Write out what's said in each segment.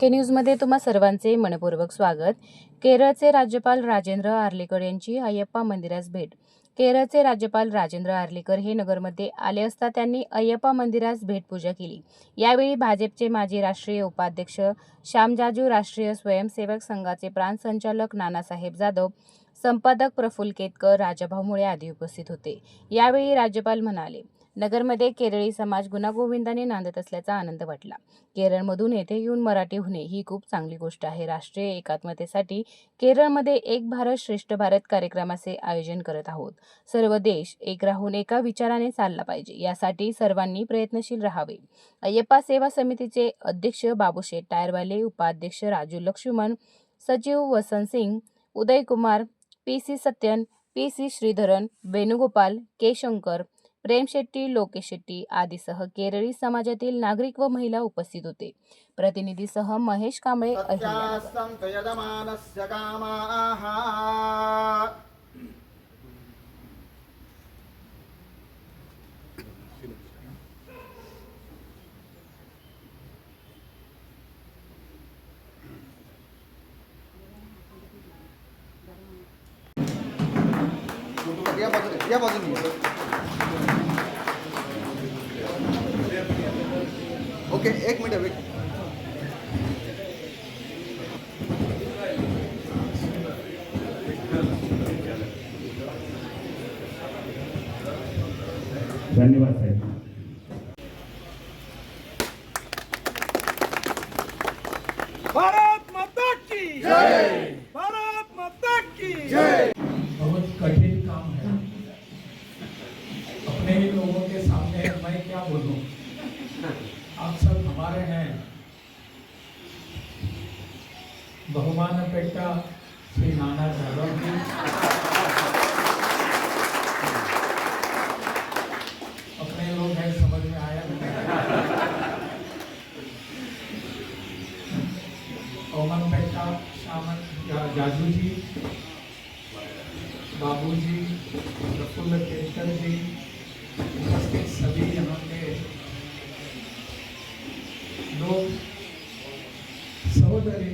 के न्यूजमध्ये तुम्हा सर्वांचे मनपूर्वक स्वागत. केरळचे राज्यपाल राजेंद्र आर्लेकर यांची अय्यप्पा मंदिरास भेट. केरळचे राज्यपाल राजेंद्र आर्लेकर हे नगरमध्ये आले असता त्यांनी अय्यप्पा मंदिरास भेटपूजा केली. यावेळी भाजपचे माजी राष्ट्रीय उपाध्यक्ष श्यामजाजू राष्ट्रीय स्वयंसेवक संघाचे प्राण संचालक नानासाहेब जाधव संपादक प्रफुल्ल केतकर राजाभाऊ मुळे आदी उपस्थित होते. यावेळी राज्यपाल म्हणाले नगरमध्ये केरळी समाज गुणागोविंदाने नांदत असल्याचा आनंद वाटला. केरळमधून येथे येऊन मराठी होणे ही खूप चांगली गोष्ट आहे. राष्ट्रीय एकात्मतेसाठी केरळमध्ये एक भारत श्रेष्ठ भारत कार्यक्रमाचे आयोजन करत आहोत. सर्व देश एक राहून एका विचाराने चालला पाहिजे. यासाठी सर्वांनी प्रयत्नशील राहावे. अय्यप्पा सेवा समितीचे अध्यक्ष बाबूशेठ टायरवाले उपाध्यक्ष राजू लक्ष्मण सचिव Vasant Singh Uday Kumar P C Sathyan P C Sreedharan Venugopal K Shankar Prem Shetty Lokesh Shetty आदीसह केरळी समाजातील नागरिक व महिला उपस्थित होते. प्रतिनिधीसह महेश कांबळे या बाजूने या बाजूने. ओके एक मिनिट वेट धन्यवाद. बहुमानपेट्टा श्री नाना जाधव जी। अपने लोग हैं, समझ में आया? ओमनपेट्टा श्यामन जा- जी, बाबू जी, प्रफुल्ल केतकर जी, उपस्थित सभी यहाँ के लोग, सहोदरी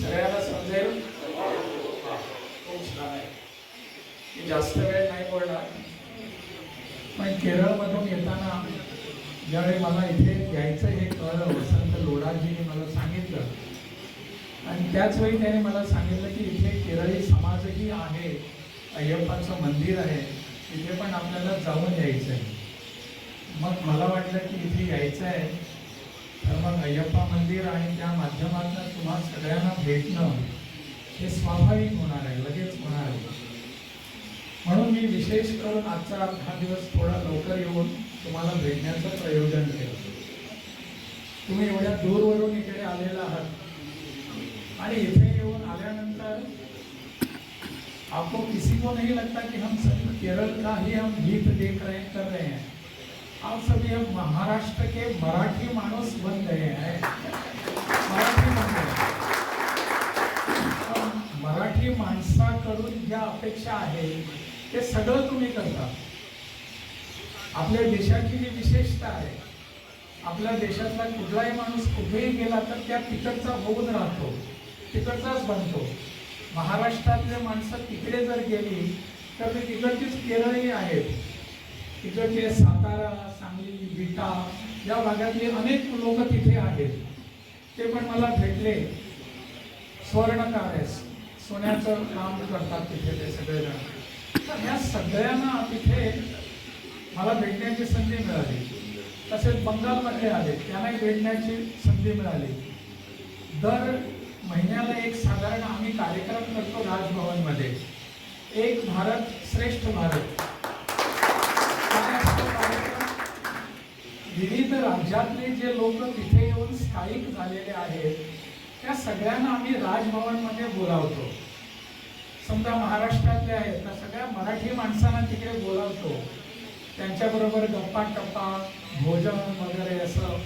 सगळ्यांना समजेल. खूप छान आहे मी जास्त वेळ नाही बोलणार. पण केरळमधून येताना ज्यावेळी मला इथे यायचं हे कळलं वसंत लोढाजीने मला सांगितलं. आणि त्याच वेळी त्याने मला सांगितलं की इथे केरळी समाजही आहे अय्यप्पाचं मंदिर आहे तिथे पण आपल्याला जाऊन यायचं आहे मग मला वाटलं की इथे यायचं आहे तर मग अय्यप्पा मंदिर आणि त्या माध्यमातून तुम्हा सगळ्यांना भेटणं हे स्वाभाविक होणार आहे लगेच होणार आहे. म्हणून मी विशेष करून आजचा हा दिवस थोडा लवकर येऊन तुम्हाला भेटण्याचं प्रयोजन केलं. तुम्ही एवढ्या दूरवरून इकडे आलेला आहात. आणि इथे येऊन आल्यानंतर आपको किसी को नहीं लगता कि हम सब केरल का ही हम गीत देख रहे कर रहे हैं. आप सभी हम महाराष्ट्र के मराठी मानस बन गए हैं। मराठी बन गए मराठी माणसाकडून ज्या अपेक्षा आहे ते सगळं तुम्ही करता. आपल्या देशाची जी विशेषता आहे आपल्या देशातला कुठलाही माणूस कुठेही गेला तर त्या तिकडचा होऊन राहतो तिकडचाच बनतो. महाराष्ट्रातले माणसं तिकडे जर गेली तर ते तिकडचीच केरळी आहेत. तिकडचे सातारा सांगली विटा या भागातले अनेक लोक तिथे आहेत. ते पण मला भेटले. स्वर्णकार आहे सोन्याचं काम करतात तिथे ते सगळेजण. तर या सगळ्यांना तिथे मला भेटण्याची संधी मिळाली. तसेच बंगालमधले आले. त्यांनाही भेटण्याची संधी मिळाली. दर महिन्याला एक साधारण आम्ही कार्यक्रम करतो राजभवनमध्ये. एक भारत श्रेष्ठ भारत. विविध राज्यातले जे लोक तिथे येऊन स्थायिक झालेले आहेत त्या सगळ्यांना आम्ही राजभवनमध्ये बोलावतो. समजा महाराष्ट्रातले आहेत तर सगळ्या मराठी माणसांना तिकडे बोलावतो. त्यांच्याबरोबर गप्पा टप्पा भोजन वगैरे असं.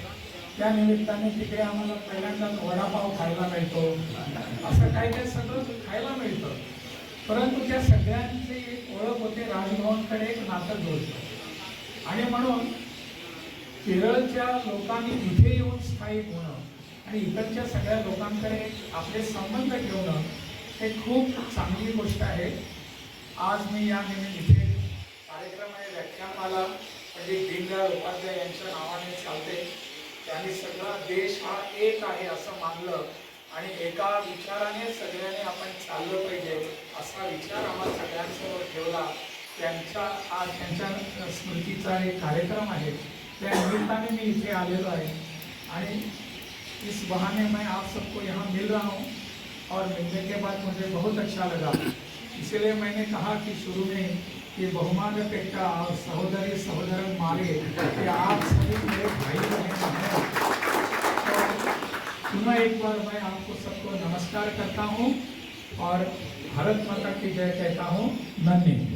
त्या निमित्ताने तिकडे आम्हाला पहिल्यांदा वडापाव खायला मिळतो. असं काही काही सगळं खायला मिळतं. परंतु त्या सगळ्यांची एक ओळख होते राजभवनकडे एक नातं जोडतं. आणि म्हणून केरळच्या लोकांनी इथे येऊन स्थायिक होणं आणि इकडच्या सगळ्या लोकांकडे आपले संबंध ठेवणं हे खूप चांगली गोष्ट आहे. आज मी या निमित्त इथे कार्यक्रम आहे व्याख्यानमाला म्हणजे दीनदयाळ उपाध्याय यांच्या नावाने चालते. त्यांनी सगळा देश हा एक आहे असं मानलं आणि एका विचाराने सगळ्यांनी आपण चाललं पाहिजे असा विचार आम्हाला सगळ्यांसमोर ठेवला. त्यांच्या आज त्यांच्या स्मृतीचा एक कार्यक्रम आहे. त्या निमित्ताने मी इथे आलेलो इस बहाने मैं आप सबको यहाँ मिल रहा हूँ और मिलने के बाद मुझे बहुत अच्छा लगा। इसलिए मैंने कहा कि शुरू में कि बहुमान पेटा और सहोदरी सहोदर मारे कि आप सभी मेरे भाई बहन हैं। तो पुनः एक बार मैं आपको सबको नमस्कार करता हूँ और भारत माता की जय कहता हूँ। नन्ही।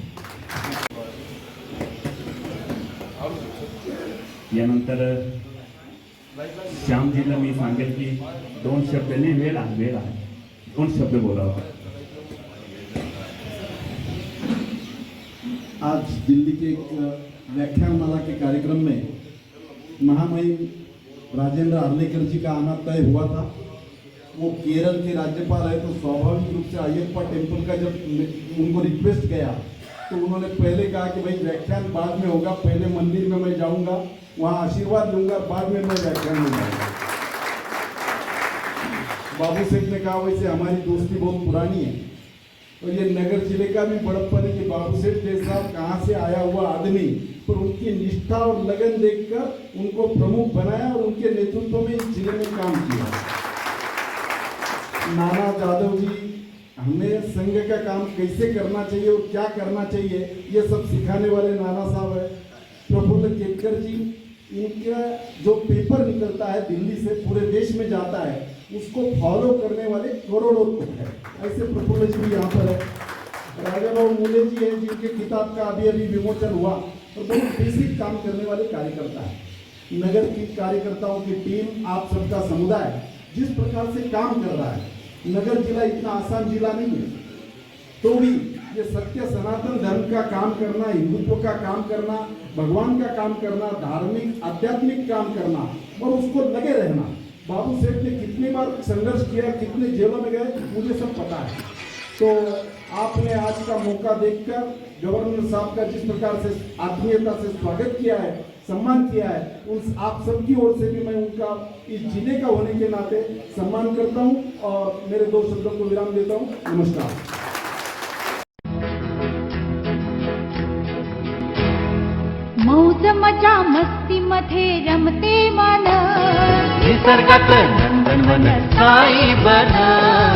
यानंतर श्यामजीला मी सांगेल की दोन शब्द नाही वेळ आहे वेळ आहे. दोन शब्द बोलावा. आज दिल्ली के एक व्याख्यानमाला के कार्यक्रम में महामहिम राजेंद्र आर्लेकर जी का आना तय हुआ था। वो केरल के राज्यपाल है तो स्वाभाविक रूप से अयप्पा टेम्पल का जब उनको रिक्वेस्ट गया तो उन्होंने पहले कहा कि भाई व्याख्यान बाद में होगा, पहले मंदिर में मैं जाऊँगा, वहाँ आशीर्वाद लूँगा, बाद में मैं व्याख्यान में बाबू सेठ ने कहा, वैसे हमारी दोस्ती बहुत पुरानी है। और ये नगर ज़िले का भी बड़प्पन है कि बाबू सेठ जैसा कहाँ से आया हुआ आदमी, पर उनकी निष्ठा और लगन देखकर उनको प्रमुख बनाया और उनके नेतृत्व में इस ज़िले में काम किया। नाना जादव जी हमें संघ का काम कैसे करना चाहिए और क्या करना चाहिए, ये सब सिखाने वाले नाना साहब है। प्रफुल्ल केतकर जी इनका जो पेपर निकलता है दिल्ली से, पूरे देश में जाता है, उसको फॉलो करने वाले करोड़ों लोग हैं। ऐसे प्रफुल्ल जी भी यहाँ पर है। राजा बाबू मूले जी हैं, जिनके किताब का अभी अभी विमोचन हुआ, और बहुत बेसिक काम करने वाले कार्यकर्ता है। नगर की कार्यकर्ताओं की टीम आप सबका समुदाय, जिस प्रकार से काम कर रहा है नगर जिला इतना आसान जिला नहीं है। तो भी ये सत्य सनातन धर्म का काम करना हिंदुत्व का काम करना भगवान का काम करना धार्मिक आध्यात्मिक काम करना और उसको लगे रहना। बाबू सेठ ने कितनी बार संघर्ष किया कितने जेलों में गए मुझे सब पता है। तो आपने आज का मौका देखकर गवर्नर साहब का जिस प्रकार से आत्मीयता से स्वागत किया है सम्मान किया है उन आप सबकी ओर से भी मैं उनका इस ज़िले का होने के नाते सम्मान करता हूँ और मेरे दो शब्दों को विराम देता हूँ। नमस्कार। मौज मज़ा मस्ती मध्ये रमते मन। निसर्गात नंदनवन साई बन।